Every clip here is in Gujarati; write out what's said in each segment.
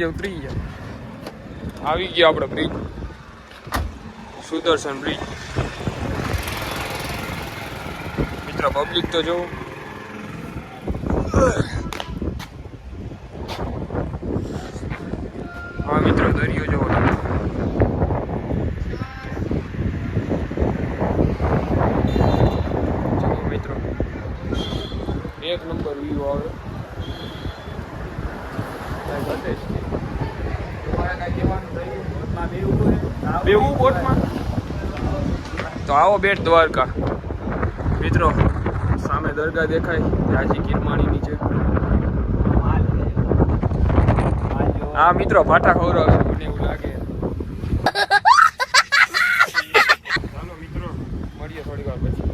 નીચે ઉતરી ગયા આવી ગયા આપણો બ્રિજ સુદર્શન બ્રિજ મિત્રો પબ્લિક તો જો હા, મિત્રો, દરિયો જોવો. મિત્રો. એક નંબર વ્યૂ આવે. બેવું બોટમાં? તો આવો બેટ દ્વારકા. મિત્રો સામે દરગાહ દેખાય રાજી કિરમાણીની છે. હા મિત્રો ભાટા ખવડાવશે મને એવું લાગે ચાલો મિત્રો મળીએ થોડી વાર પછી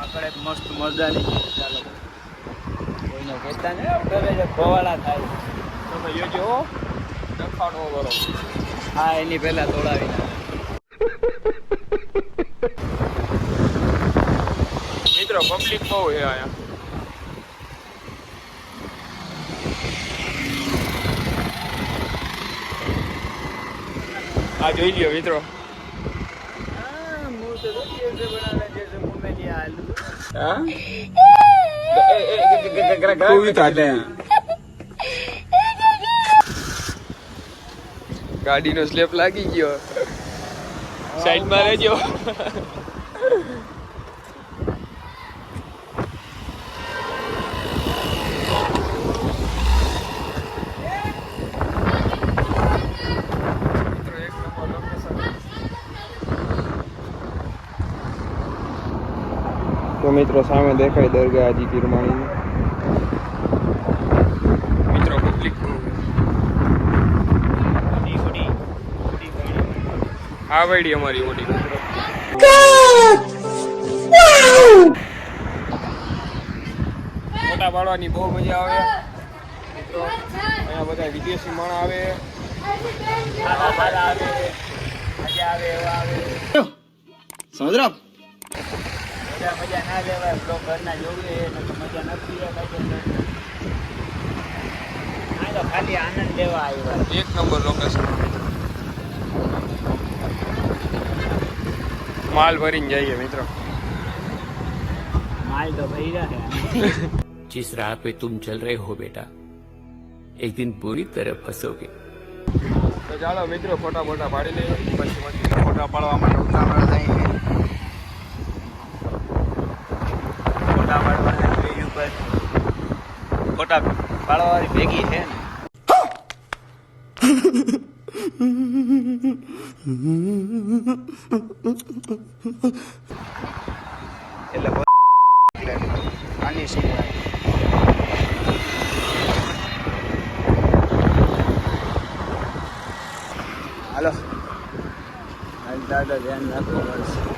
આગળ એક મસ્ત મજાની ચાલો કોઈને કહેતા ને ડરે થાય તમે જોજો હો. ડખાણો કરો હા એની પહેલા તોડાવી મિત્રો પબ્લિક બહુ છે અહીંયા આ જોઈ લ્યો મિત્રો હા હું તો રોટી એટલે બનાવે છે તો મુમેલી આલુ ગાડીનો સ્લેપ લાગી ગયો સાઈડમાં રહેજો મિત્રો એક નંબર લોકેશન તો મિત્રો સામે દેખાય દરગાહ હાજી કિરમાણી મિત્રો પબ્લિક આ વાડી અમારી મોટી. મોટા ફોટા પાડવાની બહુ મજા આવે. મિત્રો અહીંયા બધા વિદેશી માણ આવે. ખાવા મજા આવે એવા આવે સમજ મજા ના લેવાય બ્લોગ ઘરના તો મજા નથી ખાલી આનંદ લેવા આવ્યા. એક નંબર લોકેશન માલ ભરીને જઈએ મિત્રો માલ તો ભર્યા છે जिस राह पे तुम चल रहे हो बेटा एक दिन बुरी तरह फंसोगे તો ચાલો મિત્રો ફોટા ફોટા પાડી લઈએ પછી પછી ફોટા પાડવા માટે ઉતાવળ થઈ છે ફોટા પાડવાના પેજ ઉપર ફોટા પાડવાવાળી ભેગી છે ને એટલે આની સિવાય. હાલો. દાદા ધ્યાન રાખવું પડશે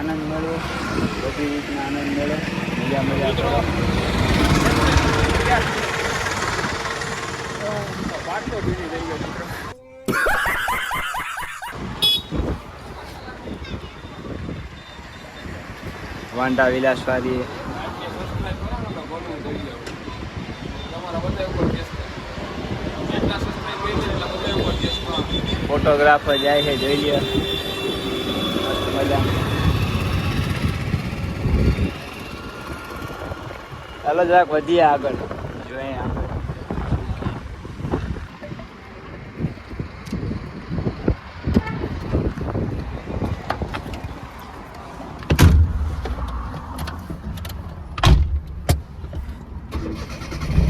આનંદ મેળવો બધી રીતના આનંદ મેળવો મજા મજા કરો. બીજી થઈ ગયો વાંડા વિલાસવાદી. ફોટોગ્રાફર જાય છે, જોઈ લે મજા. ચાલો જરાક વધીએ આગળ જોઈએ આગળ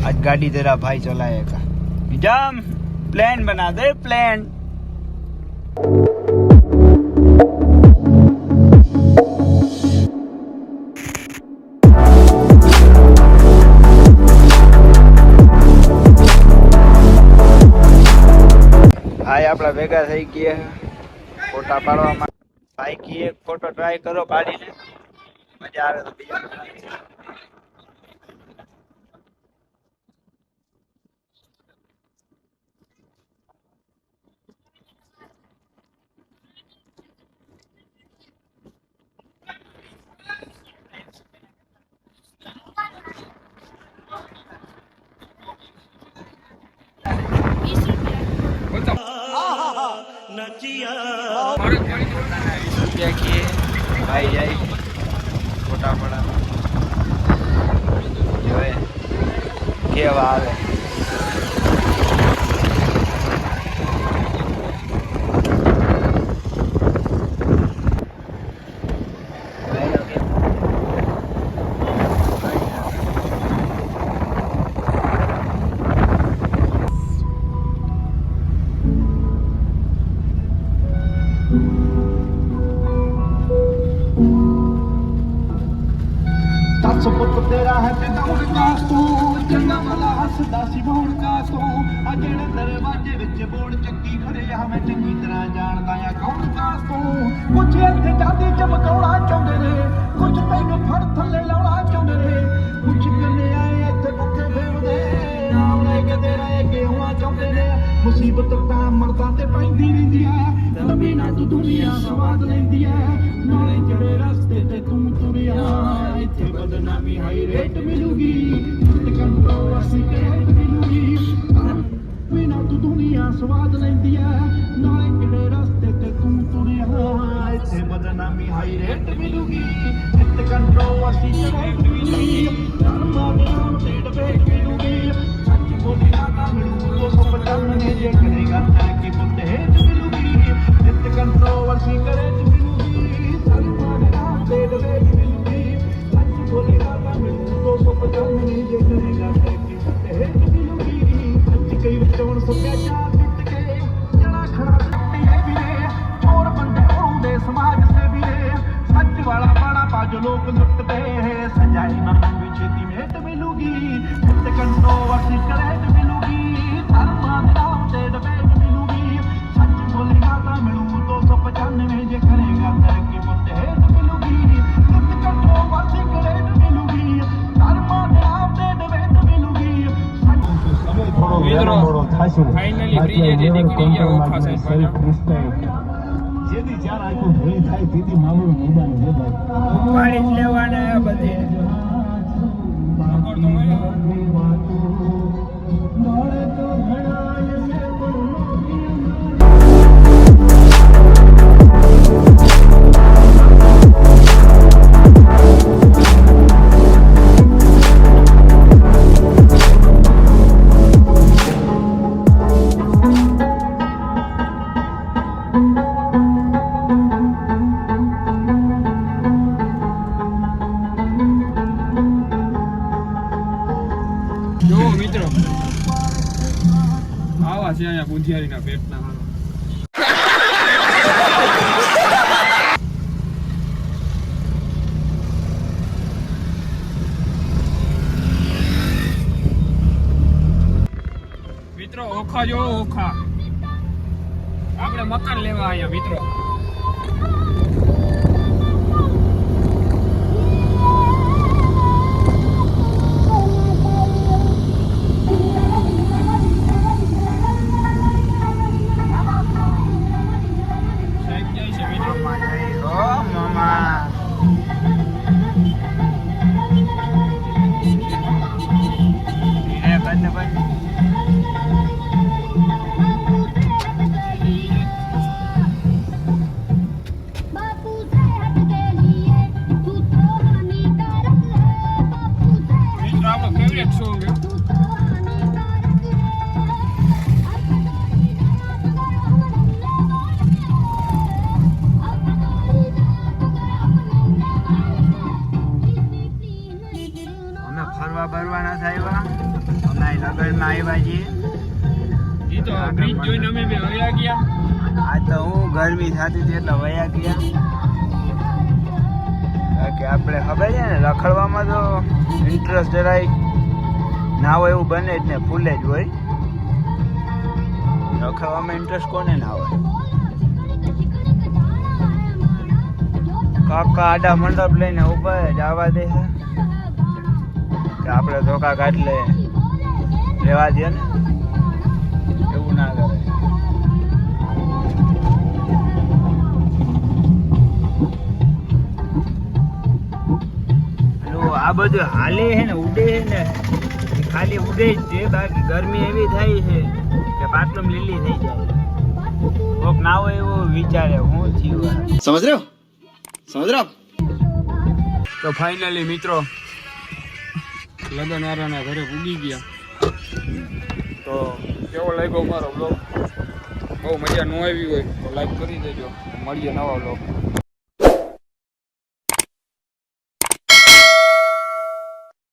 आज गाड़ी तेरा भाई चलाएगा जम प्लान बना दे प्लान ગયા પાડવા પાડવામાં ભાઈ કીએ ફોટો ટ્રાય કરો પાડીને મજા આવે તો બીજા. બનાવીએ. રૂપિયા કીએ ભાઈ જાય. ફોટા પડા કેવા આવે? ਤੇਰਾ ਹੈ ਪਿਤਾ ਤੂੰ ਚੰਗਾ ਭਲਾ ਹੱਸਦਾ ਸੀ ਮੁਰਗਾ ਤੂੰ ਆ ਜਿਹੜੇ ਦਰਵਾਜ਼ੇ ਵਿੱਚ ਬੋੜ ਚੱਕੀ ਖੜਿਆ ਮੈਂ ਚੰਗੀ ਤਰ੍ਹਾਂ ਜਾਣਦਾ ਆ ਕੌਣ ਕਾ ਤੂੰ ਕੁਝ ਇੱਥੇ ਜਾਂਦੀ ਚਮਕਾਉਣਾ ਚਾਹੁੰਦੇ ਨੇ ਕੁਝ ਤੈਨੂੰ ਫੜ ਥੱਲੇ ਲਾਉਣਾ ਚਾਹੁੰਦੇ ਨੇ। ਕੁਝ ਕੰਨੇ ਆਏ ਇੱਥੇ ਭੁੱਖੇ ਫਿਰਦੇ ਆਉਣੇ ਕਿ ਤੇਰਾ ਇਹ ਕਿਉਂ ਚਾਹੁੰਦੇ ਨੇ। ਮੁਸੀਬਤ ਤਾਂ ਮਰਦਾਂ ਤੇ ਪੈਂਦੀ ਰਹਿੰਦੀ ਆ ਲੰਮੀ ਨਾ ਤੂੰ ਦੁਨੀਆ ਸਵਾਦ ਲੈਂਦੀ ਆ। ਨਾਲੇ ਜਿਹੜੇ ਰਸਤੇ ਤੇ ਤੂੰ ਬਦਨਾਮੀ ਹਾਈ ਰੇਟ ਮਿਲੂਗੀ ਤੇ ਕੰਟਰੋਵਰਸੀ ਰੇਟ ਮਿਲੂਗੀ। ਬਿਨਾ ਤੂੰ ਦੁਨੀਆ ਸਵਾਦ ਲੈਂਦੀ ਆ, ਨਾਲੇ ਕਿਹੜੇ ਰਸਤੇ ਤੇ ਤੂੰ ਤੁਰਿਆ ਇੱਥੇ ਬਦਨਾਮੀ ਹਾਈ ਰੇਟ ਮਿਲੂਗੀ ਇੱਥੇ ਕੰਟਰੋਵਰਸੀ ਰੇਟ ਮਿਲੂਗੀ। ਧਰਮਾਂ ਦੇ लोग लुटते हैं सजाई माँ में छेती मेट मिलूगी छत कंटो और सिकरेट मिलूगी थर्मा ताम से डबेट मिलूगी सच बोलेगा तो मिलूं दो सौ पचानवे जे करेगा तरक्की मुझे हेट मिलूगी छत कंटो और सिकरेट જેથી ચાર આખું ભેળી થાય તેથી મામૂલ મેદાન છે ભાઈ પાણી લેવાના બધે પકડ તો મળ્યો. જો મિત્રો. આવા છે અહીંયા ગુંજિયારીના પેટના મિત્રો, ઓખા જો, ઓખા. આપણે મકાન લેવા અહીંયા મિત્રો. આવ્યા છીએ. આ તો હું ગરમી થતી હતી એટલે વયા ગયા. કે આપણે ખબર છે ને રખડવામાં તો ઇન્ટરેસ્ટ જરાય ના હોય એવું બને જ ને ફૂલે જ હોય. રખડવામાં ઇન્ટરેસ્ટ કોને ના હોય? કાકા આડા મંડપ લઈને ઉપર જવા દે આપણે ધોકા કાઢ લે લેવા દે ને. એવું ના કરે. આ બધું હાલે છે ને ઉડે છે ને. ખાલી ઉડે જ છે બાકી ગરમી એવી થાય છે કે બાથરૂમ લીલી થઈ જાય. કોક ના હોય એવો વિચારે હું થયું સમજ રહ્યો? સમજ રહ્યો? તો ફાઇનલી મિત્રો લગન વાળાના ઘરે ઉગી ગયા. તો કેવો લાગ્યો મારો બ્લોગ બહુ મજા ન આવી હોય તો લાઈક કરી દેજો. મળીએ નવા બ્લોગ